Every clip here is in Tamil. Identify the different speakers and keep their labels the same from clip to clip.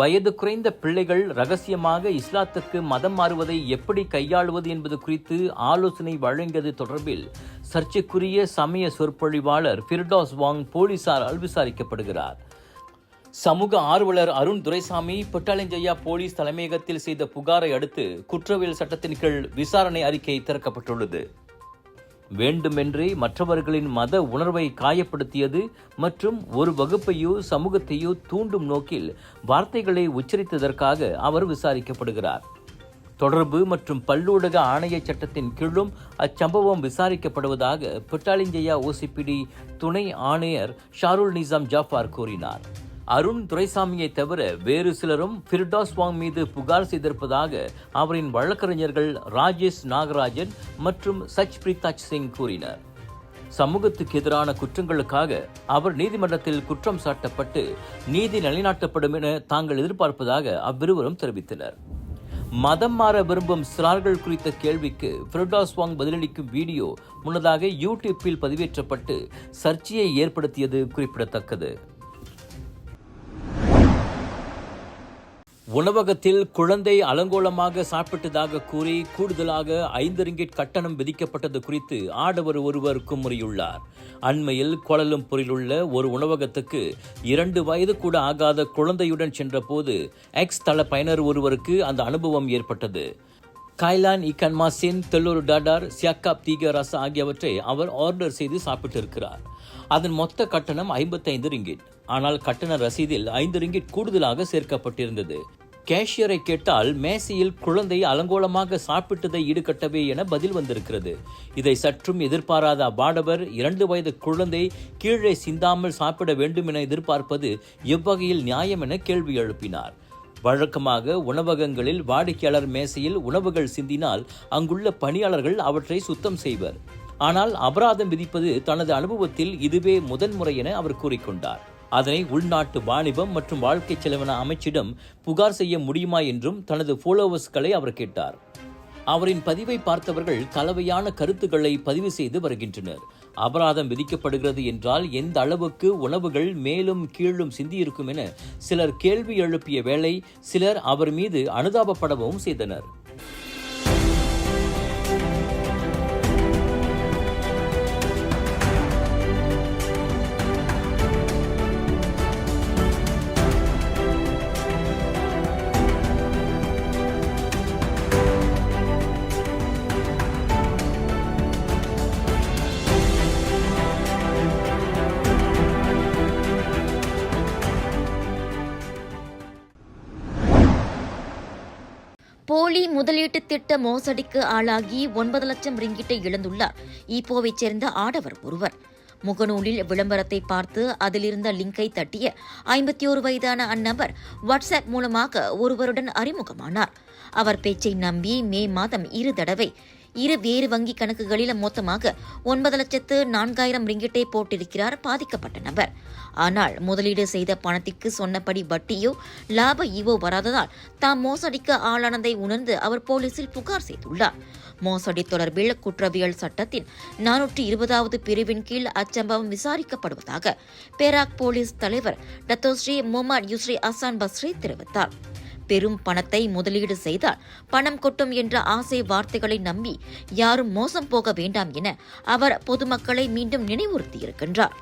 Speaker 1: வயது குறைந்த பிள்ளைகள் ரகசியமாக இஸ்லாத்துக்கு மதம் மாறுவதை எப்படி கையாளுவது என்பது குறித்து ஆலோசனை வழங்கியது தொடர்பில் சர்ச்சைக்குரிய சமய சொற்பொழிவாளர் ஃபிர்டாஸ் வாங் போலீசாரால் விசாரிக்கப்படுகிறார். சமூக ஆர்வலர் அருண் துரைசாமி பொட்டாலஞ்சையா போலீஸ் தலைமையகத்தில் செய்த புகாரை அடுத்து குற்றவியல் சட்டத்தின் கீழ் விசாரணை அறிக்கை திறக்கப்பட்டுள்ளது. வேண்டுமென்றே மற்றவர்களின் மத உணர்வை காயப்படுத்தியது மற்றும் ஒரு வகுப்பையோ சமூகத்தையோ தூண்டும் நோக்கில் வார்த்தைகளை உச்சரித்ததற்காக அவர் விசாரிக்கப்படுகிறார். தொடர்பு மற்றும் பல்லூடக ஆணைய சட்டத்தின் கீழும் அச்சம்பவம் விசாரிக்கப்படுவதாக புட்டாலிஞ்சையா ஓசிபிடி துணை ஆணையர் ஷாருல் நிசாம் ஜாஃபார் கூறினார். அருண் துரைசாமியை தவிர வேறு சிலரும் ஃபிர்டாஸ் வாங் மீது புகார் செய்திருப்பதாக அவரின் வழக்கறிஞர்கள் ராஜேஷ் நாகராஜன் மற்றும் சச் பிரீதாஜ் சிங் கூறினர். சமூகத்துக்கு எதிரான குற்றங்களுக்காக அவர் நீதிமன்றத்தில் குற்றம் சாட்டப்பட்டு நீதி நிலைநாட்டப்படும் என தாங்கள் எதிர்பார்ப்பதாக அவ்விருவரும் தெரிவித்தனர். மதம் மாற விரும்பும் சிறார்கள் குறித்த கேள்விக்கு ஃபிரடாஸ் வாங் பதிலளிக்கும் வீடியோ முன்னதாக யூடியூப்பில் பதிவேற்றப்பட்டு சர்ச்சையை ஏற்படுத்தியது குறிப்பிடத்தக்கது. உணவகத்தில் குழந்தை அலங்கோலமாக சாப்பிட்டதாக கூறி கூடுதலாக ஐந்து ரிங்கிட் கட்டணம் விதிக்கப்பட்டது குறித்து ஆடவர் ஒருவர் குமுறியுள்ளார். அண்மையில் கோலலம்பூரில் உள்ள ஒரு உணவகத்துக்கு இரண்டு வயது கூட ஆகாத குழந்தையுடன் சென்றபோது எக்ஸ் தள பயனர் ஒருவருக்கு அந்த அனுபவம் ஏற்பட்டது. கைலான் இக்கன்மாசின் தெல்லூர் டாடார் சியாக்காப் தீக ரச ஆகியவற்றை அவர் ஆர்டர் செய்து சாப்பிட்டிருக்கிறார். அதன் மொத்த கட்டணம் ஐம்பத்தைந்து ரிங்கிட். ஆனால் கட்டண ரசீதில் ஐந்து ரிங்கிட் கூடுதலாக சேர்க்கப்பட்டிருந்தது. கேஷியரை கேட்டால் மேசையில் குழந்தை அலங்கோலமாக சாப்பிட்டதை ஈடுகட்டவே என பதில் வந்திருக்கிறது. இதை சற்றும் எதிர்பாராத அவ்வாடவர் இரண்டு வயது குழந்தை கீழே சிந்தாமல் சாப்பிட வேண்டும் என எதிர்பார்ப்பது எவ்வகையில் நியாயம் என கேள்வி எழுப்பினார். வழக்கமாக உணவகங்களில் வாடிக்கையாளர் மேசையில் உணவுகள் சிந்தினால் அங்குள்ள பணியாளர்கள் அவற்றை சுத்தம் செய்வர். ஆனால் அபராதம் விதிப்பது தனது அனுபவத்தில் இதுவே முதன்முறை என அவர் கூறிக்கொண்டார். அதனை உள்நாட்டு வாணிபம் மற்றும் வாழ்க்கை செலவின அமைச்சிடம் புகார் செய்ய முடியுமா என்றும் தனது ஃபாலோவர்ஸ்களை அவர் கேட்டார். அவரின் பதிவை பார்த்தவர்கள் கலவையான கருத்துக்களை பதிவு செய்து வருகின்றனர். அபராதம் விதிக்கப்படுகிறது என்றால் எந்த அளவுக்கு உணவுகள் மேலும் கீழும் சிந்தியிருக்கும் என சிலர் கேள்வி எழுப்பிய வேளை சிலர் அவர் மீது அனுதாபப்படவும் செய்தனர்.
Speaker 2: போலி முதலீட்டு திட்ட மோசடிக்கு ஆளாகி ஒன்பது லட்சம் ரிங்கிட்டை இழந்துள்ளார். ஈப்போவைச் சேர்ந்த ஆடவர் ஒருவர். முகநூலில் விளம்பரத்தை பார்த்து அதிலிருந்த லிங்கை தட்டிய ஐம்பத்தி ஒரு வயதான அந்நபர் வாட்ஸ்அப் மூலமாக ஒருவருடன் அறிமுகமானார். அவர் பேச்சை நம்பி மே மாதம் இரு தடவை இரு வேறு வங்கி கணக்குகளில் மொத்தமாக ஒன்பது லட்சத்து நான்காயிரம் ரிங்கிட்டை போட்டிருக்கிறார் பாதிக்கப்பட்ட நபர். ஆனால் முதலீடு செய்த பணத்திற்கு சொன்னபடி வட்டியோ லாப ஈவோ வராததால் தாம் மோசடிக்கு ஆளானதை உணர்ந்து அவர் போலீசில் புகார் செய்துள்ளார். மோசடி தொடர்பில் குற்றவியல் சட்டத்தின் நானூற்றி இருபதாவது பிரிவின் கீழ் அச்சம்பவம் விசாரிக்கப்படுவதாக பேராக் போலீஸ் தலைவர் Datuk Seri Mohamad Yusri Hassan Basri தெரிவித்தார். பெரும் பணத்தை முதலீடு செய்தால் பணம் கொட்டும் என்ற ஆசை வார்த்தைகளை நம்பி யாரும் மோசம் போக வேண்டாம் என அவர் பொதுமக்களை மீண்டும் நினைவுறுத்தியிருக்கின்றார்.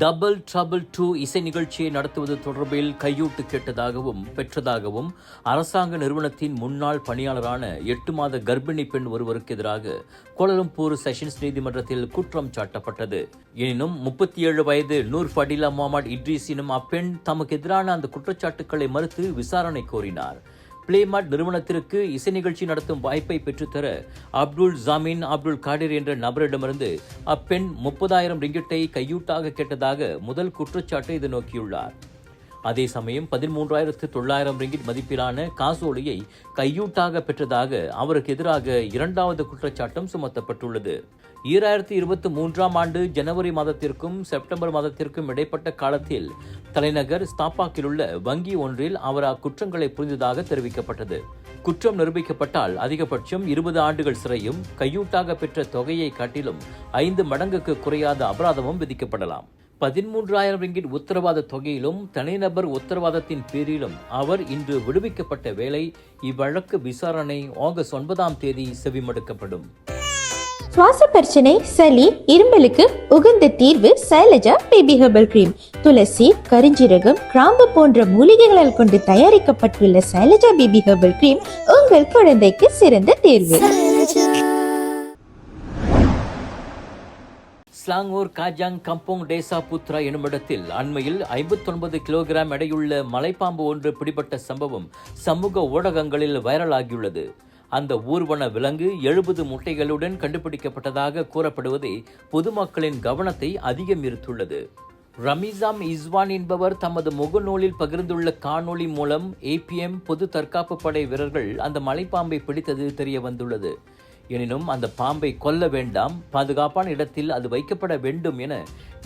Speaker 1: டபுள் ட்ரபிள் டூ இசை நிகழ்ச்சியை நடத்துவது தொடர்பில் கையூட்டு கேட்டதாகவும் பெற்றதாகவும் அரசாங்க நிறுவனத்தின் முன்னாள் பணியாளரான எட்டு மாத கர்ப்பிணி பெண் ஒருவருக்கு எதிராக கோலலம்பூர் செஷன்ஸ் நீதிமன்றத்தில் குற்றம் சாட்டப்பட்டது. எனினும் முப்பத்தி ஏழு வயது நூர் ஃபடிலா முகமது இட்ரிஸ் எனும் அப்பெண் தமக்கு எதிரான அந்த குற்றச்சாட்டுக்களை மறுத்து விசாரணை கோரினார். பிளேமாட் நிறுவனத்திற்கு இசை நிகழ்ச்சி நடத்தும் வாய்ப்பை பெற்றுத்தர அப்துல் ஜாமீன் அப்துல் காடிர் என்ற நபரிடமிருந்து அப்பெண் முப்பதாயிரம் ரிங்கிட்டை கையூட்டாக கேட்டதாக முதல் குற்றச்சாட்டை இது நோக்கியுள்ளார். அதே சமயம் பதிமூன்றாயிரத்து தொள்ளாயிரம் ரிங்கிட் மதிப்பிலான காசோலையை கையூட்டாக பெற்றதாக அவருக்கு எதிராக இரண்டாவது குற்றச்சாட்டும் சுமத்தப்பட்டுள்ளது. ஈராயிரத்தி இருபத்தி மூன்றாம் ஆண்டு ஜனவரி மாதத்திற்கும் செப்டம்பர் மாதத்திற்கும் இடைப்பட்ட காலத்தில் தலைநகர் ஸ்தாபாக்கில் உள்ள வங்கி ஒன்றில் அவர் அக்குற்றங்களை புரிந்ததாக தெரிவிக்கப்பட்டது. குற்றம் நிரூபிக்கப்பட்டால் அதிகபட்சம் இருபது ஆண்டுகள் சிறையும் கையூட்டாக பெற்ற தொகையை காட்டிலும் ஐந்து மடங்குக்கு குறையாத அபராதமும் விதிக்கப்படலாம். பதிமூன்றாயிரம் ரிங்கிட் உத்தரவாத தொகையிலும் தனிநபர் உத்தரவாதத்தின் பேரிலும் அவர் இன்று விடுவிக்கப்பட்ட வேளை இவ்வழக்கு விசாரணை ஆகஸ்ட் ஒன்பதாம் தேதி செவிமடுக்கப்படும்.
Speaker 3: சுவாச பிரச்சனை சளி இரும்பலுக்கு உகந்த தீர்வு சைலஜா பேபி ஹெர்பல் கிரீம். துளசி கரிஞ்சீரகம் கிராம்பு போன்ற மூலிகைகளால் கொண்டு தயாரிக்கப்பட்டுள்ள சைலஜா பேபி ஹெர்பல் கிரீம் உங்கள் குழந்தைக்கு சிறந்த தேர்வு.
Speaker 1: Selangor Kajang Kampung Desa Putra எனுமிடத்தில் அண்மையில் 59 கிலோகிராம் எடையுள்ள மலைப்பாம்பு ஒன்று பிடிபட்ட சம்பவம் சமூக ஊடகங்களில் வைரலாகியுள்ளது. அந்த ஊர்வன விலங்கு எழுபது முட்டைகளுடன் கண்டுபிடிக்கப்பட்டதாக கூறப்படுவதே பொதுமக்களின் கவனத்தை அதிகம் ஈர்த்துள்ளது ரமிசாம் இஸ்வான் என்பவர் தமது முகநூலில் பகிர்ந்துள்ள காணொளி மூலம் ஏபிஎம் பொது தற்காப்பு படை வீரர்கள் அந்த மலைப்பாம்பை பிடித்தது தெரிய வந்துள்ளது. எனினும் அந்த பாம்பை கொல்ல வேண்டாம் பாதுகாப்பான இடத்தில் அது வைக்கப்பட வேண்டும் என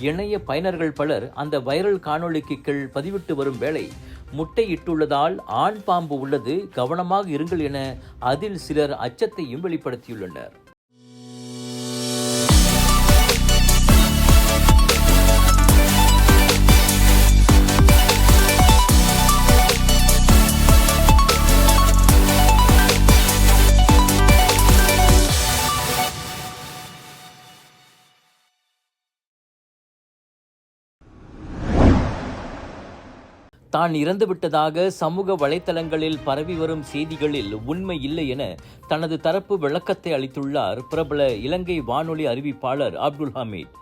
Speaker 1: இணைய பயனர்கள் பலர் அந்த வைரல் காணொளிக்கு கீழ் பதிவிட்டு வரும் வேளை முட்டையிட்டுள்ளதால் ஆண் பாம்பு உள்ளது. கவனமாக இருங்கள் என அதில் சிலர் அச்சத்தையும் வெளிப்படுத்தியுள்ளனர். தான் இறந்துவிட்டதாக சமூக வலைத்தளங்களில் பரவி வரும் செய்திகளில் உண்மை இல்லை என தனது தரப்பு விளக்கத்தை அளித்துள்ளார் பிரபல இலங்கை வானொலி அறிவிப்பாளர் அப்துல் ஹமீத்.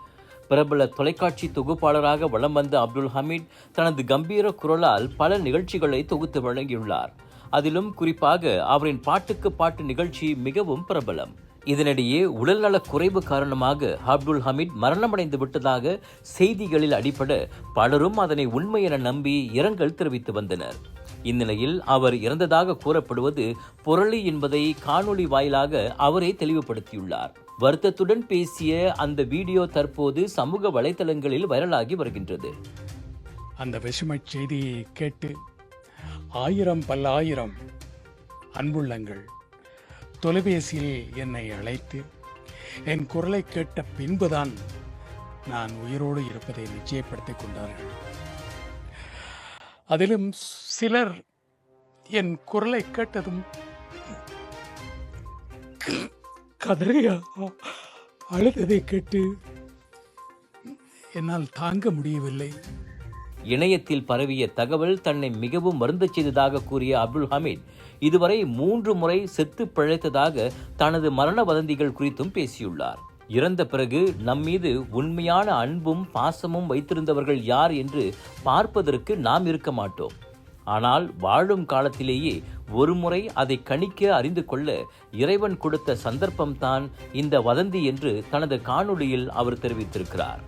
Speaker 1: பிரபல தொலைக்காட்சி தொகுப்பாளராக வலம் வந்த அப்துல் ஹமீத் தனது கம்பீர குரலால் பல நிகழ்ச்சிகளை தொகுத்து வழங்கியுள்ளார். அதிலும் குறிப்பாக அவரின் பாட்டுக்கு பாட்டு நிகழ்ச்சி மிகவும் பிரபலம். இதனிடையே உடல்நலக் குறைவு காரணமாக அப்துல் ஹமீத் மரணமடைந்து விட்டதாக செய்திகளில் அடிப்பட பலரும் அதனை உண்மை என நம்பி இரங்கல் தெரிவித்து வந்தனர். இந்நிலையில் அவர் இறந்ததாக கூறப்படுவது புரளி என்பதை காணொளி வாயிலாக அவரே தெளிவுபடுத்தியுள்ளார். வருத்தத்துடன் பேசிய அந்த வீடியோ தற்போது சமூக வலைதளங்களில் வைரலாகி வருகின்றது.
Speaker 4: அந்த விஷமச் செய்தியை கேட்டு ஆயிரம் பல்லாயிரம் அன்புள்ளங்கள். தொலைபேசியில் என்னை அழைத்து என் குரலை கேட்ட பின்புதான் நான் உயிரோடு இருப்பதை நிச்சயப்படுத்திக் கொண்டார்கள். அதிலும் சிலர் என் குரலை கேட்டதும் கதறியா அழுததை கேட்டு என்னால் தாங்க முடியவில்லை.
Speaker 1: இணையத்தில் பரவிய தகவல் தன்னை மிகவும் வருந்தச் செய்ததாக கூறிய அப்துல் ஹமீத் இதுவரை மூன்று முறை செத்து பிழைத்ததாக தனது மரண வதந்திகள் குறித்தும் பேசியுள்ளார். இறந்த பிறகு நம்மீது உண்மையான அன்பும் பாசமும் வைத்திருந்தவர்கள் யார் என்று பார்ப்பதற்கு நாம் இருக்க மாட்டோம். ஆனால் வாழும் காலத்திலேயே ஒருமுறை அதை கணிக்க அறிந்து கொள்ள இறைவன் கொடுத்த சந்தர்ப்பம்தான் இந்த வதந்தி என்று தனது காணொளியில் அவர் தெரிவித்திருக்கிறார்.